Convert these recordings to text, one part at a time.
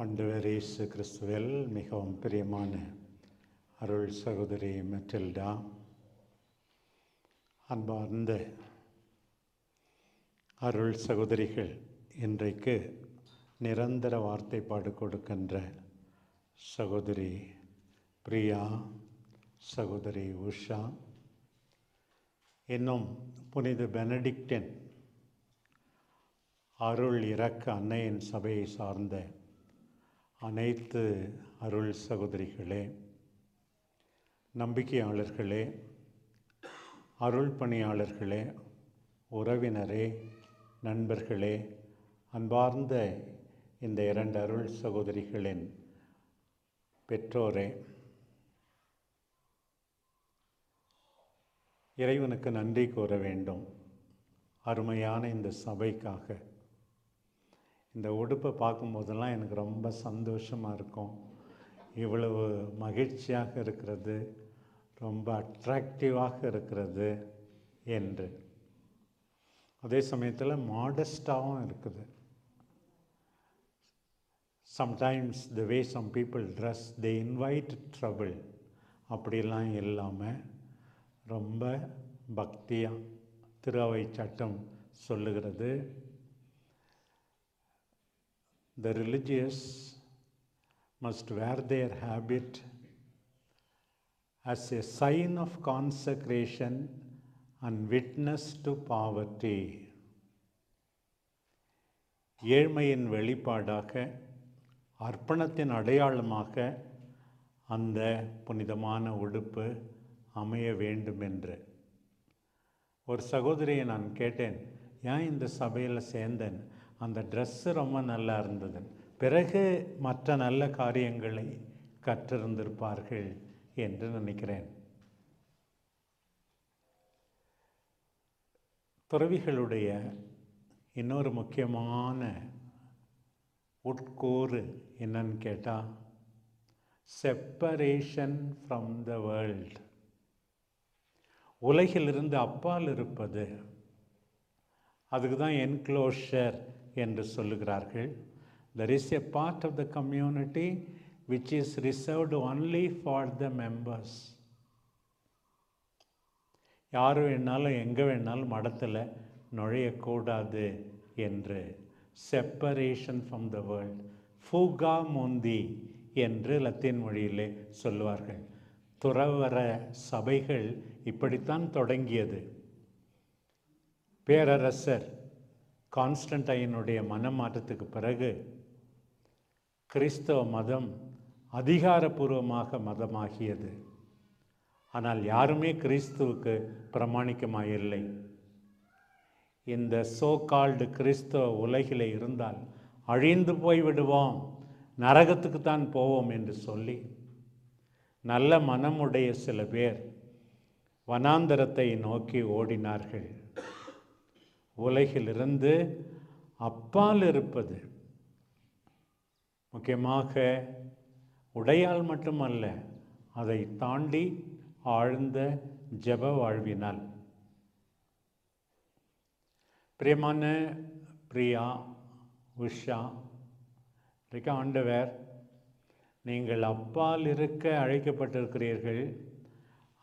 ஆண்டவர் இயேசு கிறிஸ்துவில் மிகவும் பிரியமான அருள் சகோதரி மெட்டில்டா அன்பார்ந்த அருள் சகோதரிகள் இன்றைக்கு நிரந்தர வார்த்தைப்பாடு கொடுக்கின்ற சகோதரி பிரியா சகோதரி உஷா இன்னும் புனித பெனடிக்டன் அருள் இறக்க அன்னையின் சபையை சார்ந்த அனைத்து அருள் சகோதரிகளே நம்பிக்கையாளர்களே அருள் பணியாளர்களே உறவினரே நண்பர்களே அன்பார்ந்த இந்த இரண்டு அருள் சகோதரிகளின் பெற்றோரே இறைவனுக்கு நன்றி கூற வேண்டும். அருமையான இந்த சபைக்காக இந்த உடுப்பை பார்க்கும்போதெல்லாம் எனக்கு ரொம்ப சந்தோஷமாக இருக்கும். இவ்வளவு மகிழ்ச்சியாக இருக்கிறது. ரொம்ப அட்ராக்டிவாக இருக்கிறது என்று. அதே சமயத்தில் மாடஸ்டாகவும் இருக்குது. Sometimes the way some people dress they invite trouble அப்படிலாம் இல்லாமல் ரொம்ப பக்தியாக திருவை சட்டம் சொல்லுகிறது. The religious must wear their habit as a sign of consecration and witness to poverty. ஏழ்மையின் வெளிப்பாடாக அர்ப்பணத்தின் அடையாளமாக அந்த புனிதமான உடுப்பு அமைய வேண்டும் என்று ஒரு சகோதரியை நான் கேட்டேன் ஏன் இந்த சபையில் சேர்ந்தேன் அந்த ட்ரெஸ்ஸு ரொம்ப நல்லா இருந்தது. பிறகு மற்ற நல்ல காரியங்களை கற்றிருந்திருப்பார்கள் என்று நினைக்கிறேன். துறவிகளுடைய இன்னொரு முக்கியமான உட்கூறு என்னன்னு கேட்டால் செப்பரேஷன் ஃப்ரம் த வேர்ல்ட் உலகிலிருந்து அப்பால் இருப்பது. அதுக்கு தான் என்க்ளோஷர் என்று சொல்லுகிறார்கள். There is a part of the community which is reserved only for the members யார் வேணாலும் எங்கே வேணாலும் மடத்தில் நுழையக்கூடாது என்று. செப்பரேஷன் ஃப்ரம் த வேர்ல்ட் ஃபூகா மோந்தி என்று லத்தீன் மொழியிலே சொல்லுவார்கள். துறவர சபைகள் இப்படித்தான் தொடங்கியது. பேரரசர் கான்ஸ்டன்டைனுடைய மனமாற்றத்துக்கு பிறகு கிறிஸ்தவ மதம் அதிகாரபூர்வமாக மதமாகியது. ஆனால் யாருமே கிறிஸ்துவுக்கு பிரமாணிக்கமாக இல்லை இந்த சோ கால்டு கிறிஸ்தவ உலகில் இருந்தால் அழிந்து போய் விடுவோம் நரகத்துக்கு தான் போவோம் என்று சொல்லி நல்ல மனமுடைய சில பேர் வனாந்தரத்தை நோக்கி ஓடினார்கள். உலகிலிருந்து அப்பால் இருப்பது. முக்கியமாக உடையால் மட்டுமல்ல அதை தாண்டி ஆழ்ந்த ஜப வாழ்வினால். பிரியமான பிரியா உஷா இருக்க ஆண்டவர் நீங்கள் அப்பால் இருக்க அழைக்கப்பட்டிருக்கிறீர்கள்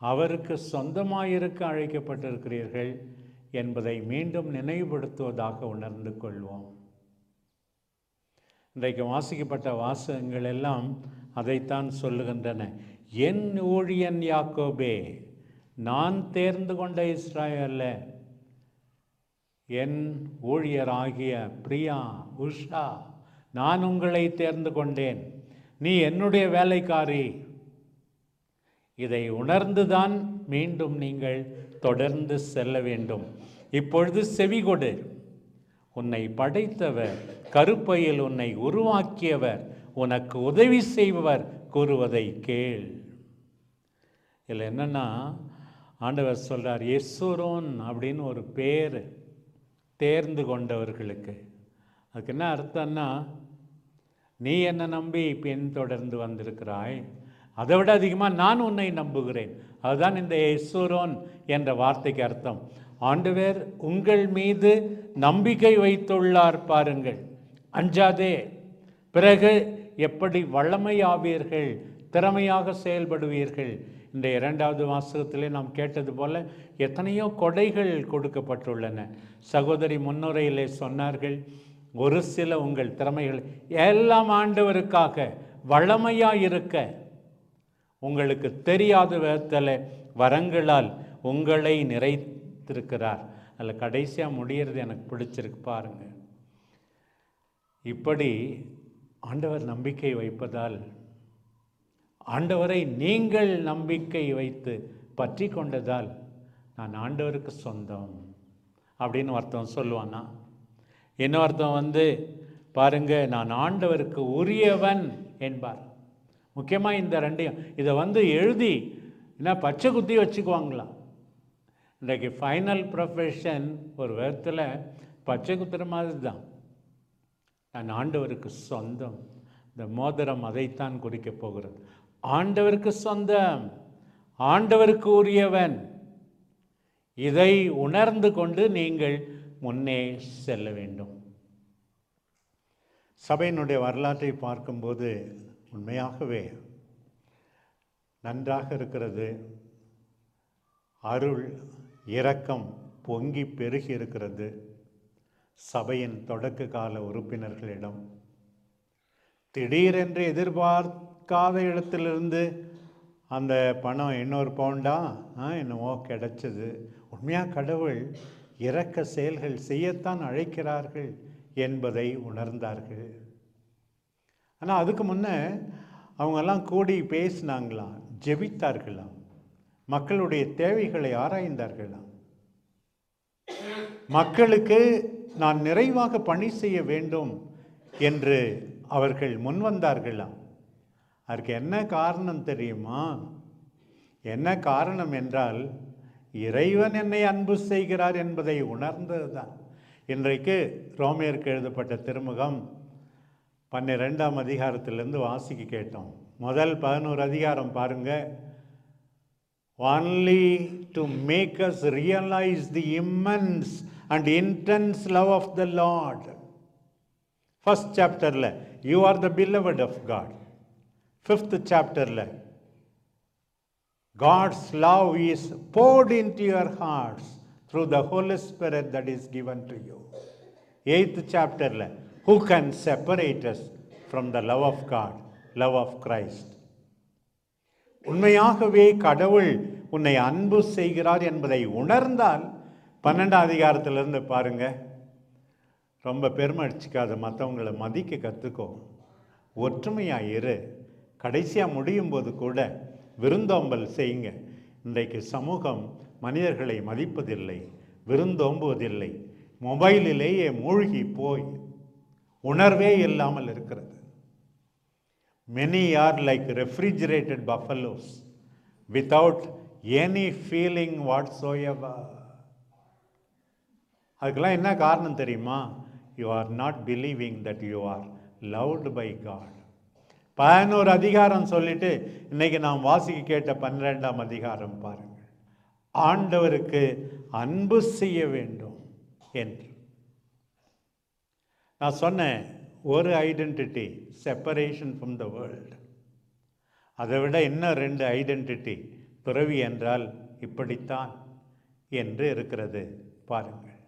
அவருக்கு சொந்தமாயிருக்க அழைக்கப்பட்டிருக்கிறீர்கள் என்பதை மீண்டும் நினைவுபடுத்துவதாக உணர்ந்து கொள்வோம். இன்றைக்கு வாசிக்கப்பட்ட வாசகங்கள் எல்லாம் அதைத்தான் சொல்லுகின்றன. என் ஊழியன் யாக்கோபே நான் தேர்ந்து கொண்ட இஸ்ராயல்ல என் ஊழியராகிய பிரியா உஷா நான் உங்களை தேர்ந்து கொண்டேன். நீ என்னுடைய வேலைக்காரி. இதை உணர்ந்துதான் மீண்டும் நீங்கள் தொடர்ந்து செல்ல வேண்டும். இப்பொழுது செவிகொடு. உன்னை படைத்தவர் கருப்பையில் உன்னை உருவாக்கியவர் உனக்கு உதவி செய்பவர் கூறுவதை கேள். இதில் என்னென்னா ஆண்டவர் சொல்கிறார் எசுரோன் அப்படின்னு ஒரு பேர் தேர்ந்து கொண்டவர்களுக்கு. அதுக்கு என்ன அர்த்தம்னா நீ என்னை நம்பி பின்தொடர்ந்து வந்திருக்கிறாய். அதை விட அதிகமாக நான் உன்னை நம்புகிறேன். அதுதான் இந்த எசுரோன் என்ற வார்த்தைக்கு அர்த்தம். ஆண்டவர் உங்கள் மீது நம்பிக்கை வைத்துள்ளார் பாருங்கள். அஞ்சாதே பிறகு எப்படி வல்லமையாவீர்கள் திறமையாக செயல்படுவீர்கள்? இந்த இரண்டாவது வாசகத்திலே நாம் கேட்டது போல எத்தனையோ கொடைகள் கொடுக்கப்பட்டுள்ளன. சகோதரி முன்னுரையிலே சொன்னார்கள் ஒரு சில உங்கள் திறமைகள் எல்லாம் ஆண்டவருக்காக வளமையாக இருக்க உங்களுக்கு தெரியாத விதத்தில் வரங்களால் உங்களை நிறைத்திருக்கிறார். அதில் கடைசியாக முடியறது எனக்கு பிடிச்சிருக்கு பாருங்க. இப்படி ஆண்டவர் நம்பிக்கை வைப்பதால் ஆண்டவரை நீங்கள் நம்பிக்கை வைத்து பற்றி கொண்டதால் நான் ஆண்டவருக்கு சொந்தம் அப்படின்னு ஒருத்தவன் சொல்லுவானா? இன்னொருத்தன் வந்து பாருங்க நான் ஆண்டவருக்கு உரியவன் என்பார். முக்கியமாக இந்த ரெண்டையும். இதை வந்து எழுதி என்ன பச்சை குத்தி வச்சுக்குவாங்களாம் இன்றைக்கு ஃபைனல் ப்ரொஃபஷன் ஒரு விதத்தில் பச்சை குத்துற மாதிரி தான் நான் ஆண்டவருக்கு சொந்தம். இந்த மோதிரம் அதைத்தான் குறிக்கப் போகிறது. ஆண்டவருக்கு சொந்தம். ஆண்டவருக்கு உரியவன். இதை உணர்ந்து கொண்டு நீங்கள் முன்னே செல்ல வேண்டும். சபையினுடைய வரலாற்றை பார்க்கும்போது உண்மையாகவே நன்றாக இருக்கிறது. அருள் இரக்கம் பொங்கி பெருகி இருக்கிறது. சபையின் தொடக்க கால உறுப்பினர்களிடம் திடீரென்று எதிர்பார்க்காத இடத்திலிருந்து அந்த பணம் இன்னொரு பவுண்டா? ஆ, என்னவோ கிடைச்சது. உண்மையாக கடவுள் இறக்க செயல்கள் செய்யத்தான் அழைக்கிறார்கள் என்பதை உணர்ந்தார்கள். ஆனால் அதுக்கு முன்னே அவங்கெல்லாம் கூடி பேசினாங்களாம். ஜெபித்தார்களாம். மக்களுடைய தேவைகளை ஆராய்ந்தார்களாம். மக்களுக்கு நான் நிறைவாக பணி செய்ய வேண்டும் என்று அவர்கள் முன்வந்தார்களாம் அதற்கு என்ன காரணம் தெரியுமா? என்ன காரணம் என்றால் இறைவன் என்னை அன்பு செய்கிறார் என்பதை உணர்ந்ததுதான். இன்றைக்கு ரோமியருக்கு எழுதப்பட்ட திருமுகம் பன்னிரெண்டாம் அதிகாரத்திலேருந்து வாசிக்க கேட்டோம் முதல் பதினோரு அதிகாரம் பாருங்க only to make us realise the immense and intense love of the lord first சாப்டரில் you are the beloved of God fifth சாப்டரில் God's love is poured into your hearts through the holy spirit that is given to you eighth சாப்டரில் who can separate us from the love of God love of Christ உண்மையாகவே கடவுள் உன்னை அன்பு செய்கிறார் என்பதை உணர்ந்தால் பன்னெண்டாம் அதிகாரத்திலிருந்து பாருங்க. ரொம்ப பெருமை அடிச்சுக்காத மற்றவங்களை மதிக்க கற்றுக்கோ ஒற்றுமையாக இரு. கடைசியாக முடியும் போது கூட விருந்தோம்பல் செய்யுங்க. இன்றைக்கு சமூகம் மனிதர்களை மதிப்பதில்லை விருந்தோம்புவதில்லை. மொபைலிலேயே மூழ்கி போய் உணர்வே இல்லாமல் இருக்கிறது. Many are like refrigerated buffaloes without any feeling whatsoever. அதுக்கெல்லாம் என்ன காரணம் தெரியுமா? You are not believing that you are loved by God பதினோரு அதிகாரம் சொல்லிட்டு இன்னைக்கு நாம் வாசிக்க கேட்ட பன்னிரெண்டாம் அதிகாரம் பாருங்கள். ஆண்டவருக்கு அன்பு செய்ய வேண்டும் என்று. நான் சொன்னேன் ஒரு identity separation from the world அதை விட இன்னும் ரெண்டு ஐடென்டிட்டி துறவி என்றால் இப்படித்தான் என்று இருக்கிறது. பாருங்கள்.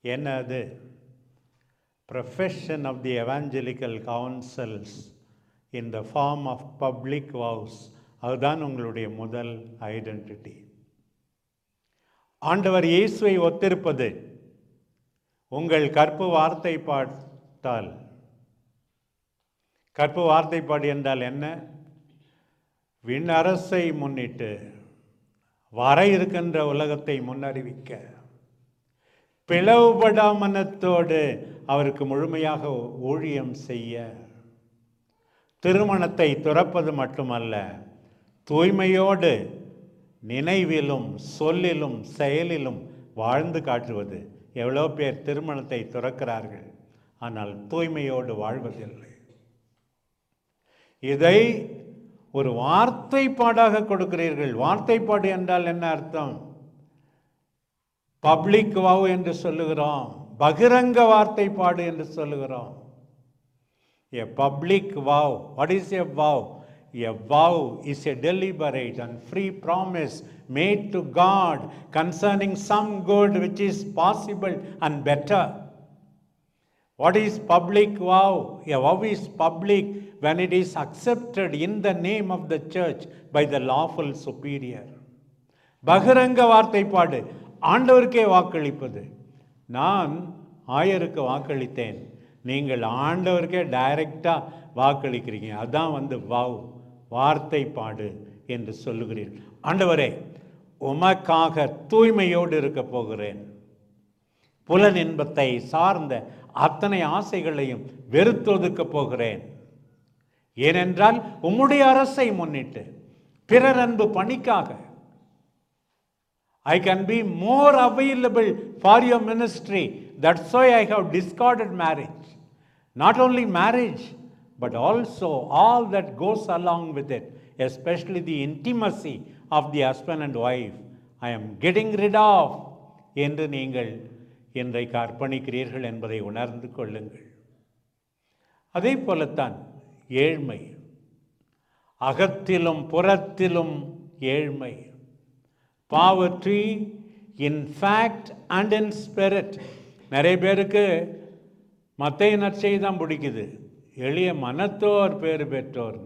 என்ன அது profession of the evangelical councils in the form of public vows. அதுதான் உங்களுடைய முதல் ஐடென்டிட்டி ஆண்டவர் இயேசுவை ஒத்திருப்பது. உங்கள் கற்பு வார்த்தை பாட்டால். கற்பு வார்த்தைப்பாடு என்றால் என்ன? விண்ணரசை முன்னிட்டு வர இருக்கின்ற உலகத்தை முன்னறிவிக்க. பிளவுபடா மனத்தோடு அவருக்கு முழுமையாக ஊழியம் செய்ய. திருமணத்தை துறப்பது மட்டுமல்ல தூய்மையோடு நினைவிலும் சொல்லிலும் செயலிலும் வாழ்ந்து காட்டுவது எவ்வளோ பேர் திருமணத்தை துறக்கிறார்கள் ஆனால் தூய்மையோடு வாழ்வதில்லை. இதை ஒரு வார்த்தை பாடாக கொடுக்கிறீர்கள். வார்த்தைப்பாடு என்றால் என்ன அர்த்தம்? பப்ளிக் வாவ் என்று சொல்லுகிறோம் பகிரங்க வார்த்தைப்பாடு என்று சொல்லுகிறோம். A public vow what is a vow A vow is a deliberate and free promise made to God concerning some good which is possible and better. What is public vow? A vow is public when it is accepted in the name of the church by the lawful superior. பகிரங்க வார்த்தைப்பாடு ஆண்டவருக்கே வாக்களிப்பது நான் ஆயருக்கு வாக்களித்தேன் நீங்கள் ஆண்டவருக்கே டைரக்டாக வாக்களிக்கிறீங்க அதுதான் வந்து wow வார்த்தை பாடு என்று சொல்லுகிறீர். ஆண்டவரே உமக்காக தூய்மையோடு இருக்க போகிறேன். புலன் இன்பத்தை சார்ந்த அத்தனை ஆசைகளையும் வெறுத்தொதுக்க போகிறேன். ஏனென்றால் உம்முடைய அரசை முன்னிட்டு பிறர் அன்பு பணிக்காக. I can be more available for your ministry that's why I have discarded marriage not only marriage but also all that goes along with it, especially the intimacy of the husband and wife. I am getting rid of என்று நீங்கள் இன்றைக்கு அர்ப்பணிக்கிறீர்கள் என்பதை உணர்ந்து கொள்ளுங்கள். அதே போலத்தான் ஏழ்மை. அகத்திலும் புறத்திலும் ஏழ்மை. Poverty in fact and in spirit நிறைய பேருக்கு மத்திய நற்செய்தி தான் பிடிக்குது. எளிய மனத்தோர் பேர் பெற்றோர்.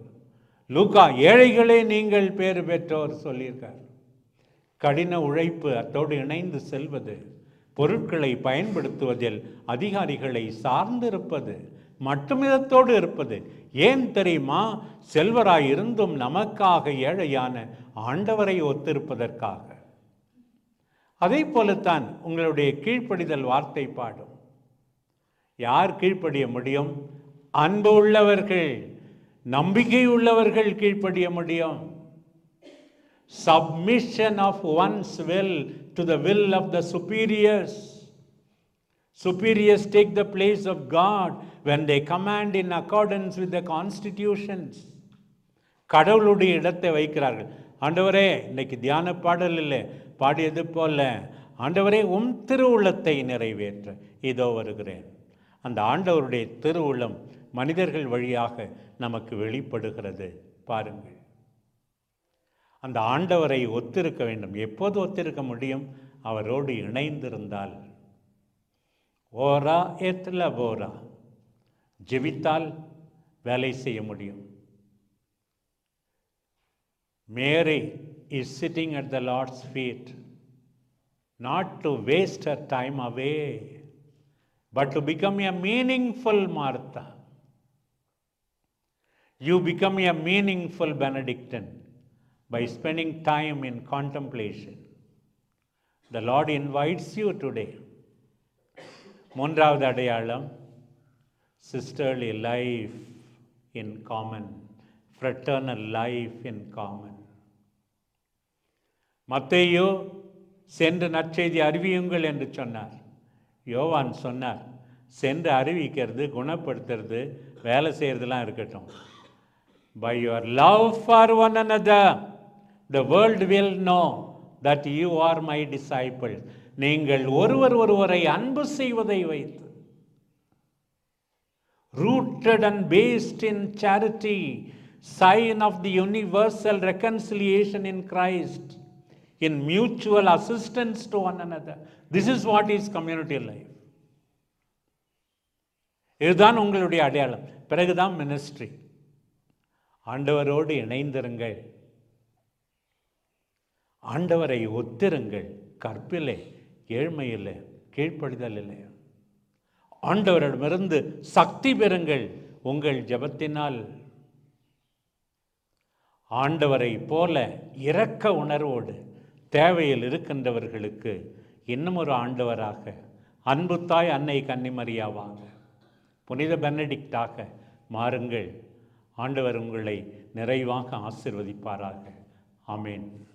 லூக்கா ஏழைகளே நீங்கள் பேர் பெற்றோர் சொல்லியிருக்கார். கடின உழைப்பு அத்தோடு இணைந்து செல்வது பொருட்களை பயன்படுத்துவதில் அதிகாரிகளை சார்ந்திருப்பது மட்டுமிதத்தோடு இருப்பது ஏன் தெரியுமா? செல்வராய் இருந்தும் நமக்காக ஏழையான ஆண்டவரை ஒத்திருப்பதற்காக. அதே போலத்தான் உங்களுடைய கீழ்ப்படிதல் வார்த்தை பாடும். யார் கீழ்ப்படிய முடியும்? அன்பு உள்ளவர்கள் நம்பிக்கை உள்ளவர்கள் கீழ்ப்படிய முடியும். Submission of one's will to the will of the superiors superiors take the place of God when they command in accordance with the constitutions கடவுளுடைய இடத்தை வைக்கிறார்கள். ஆண்டவரே இன்னைக்கு தியான பாடல் இல்லை. பாடியது போல ஆண்டவரே உம் திருவுள்ளத்தை நிறைவேற்ற. இதோ வருகிறேன். அந்த ஆண்டவருடைய திருவுள்ளம் மனிதர்கள் வழியாக நமக்கு வெளிப்படுகிறது. பாருங்கள். அந்த ஆண்டவரை ஒத்திருக்க வேண்டும். எப்போது ஒத்திருக்க முடியும்? அவரோடு இணைந்திருந்தால். ஓரா எத்ல போரா. ஜெபித்தால் வேலை செய்ய முடியும். Mary is sitting at the Lord's feet. Not to waste a time away but to become a meaningful Martha you become a meaningful Benedictine by spending time in contemplation. The Lord invites you today. மூன்றாவது அடையாளம் sisterly life in common fraternal life in common மத்தையோ சென்று நற்செய்தி அறிவியுங்கள் என்று சொன்னார் யோவான் சொன்னார் சென்று அறிவிக்கிறது குணப்படுத்துறது வேலை செய்கிறதுலாம் இருக்கட்டும் by your love for one another, the world will know that you are my disciples. நீங்கள் ஒருவர் ஒருவரை அன்பு செய்வதை வைத்து rooted and based in charity sign of the universal reconciliation in Christ in mutual assistance to one another this is what is community life இதுதான் உங்களுடைய அடையாளம் பிறகுதான் மினிஸ்ட்ரி ஆண்டவரோடு இணைந்திருங்கள். ஆண்டவரை ஒத்திருங்கள். கற்பிலே ஏழ்மையில் கீழ்ப்படிதலில். ஆண்டவரிடமிருந்து சக்தி பெறுங்கள் உங்கள் ஜபத்தினால். ஆண்டவரை போல இரக்க உணர்வோடு தேவையில் இருக்கின்றவர்களுக்கு இன்னும் ஒரு ஆண்டவராக அன்பு தாய் அன்னை கன்னிமரியாவாங்க புனித பெனடிக்டாக மாறுங்கள். ஆண்டவர் உங்களை நிறைவாக ஆசிர்வதிப்பாராக. ஆமேன்.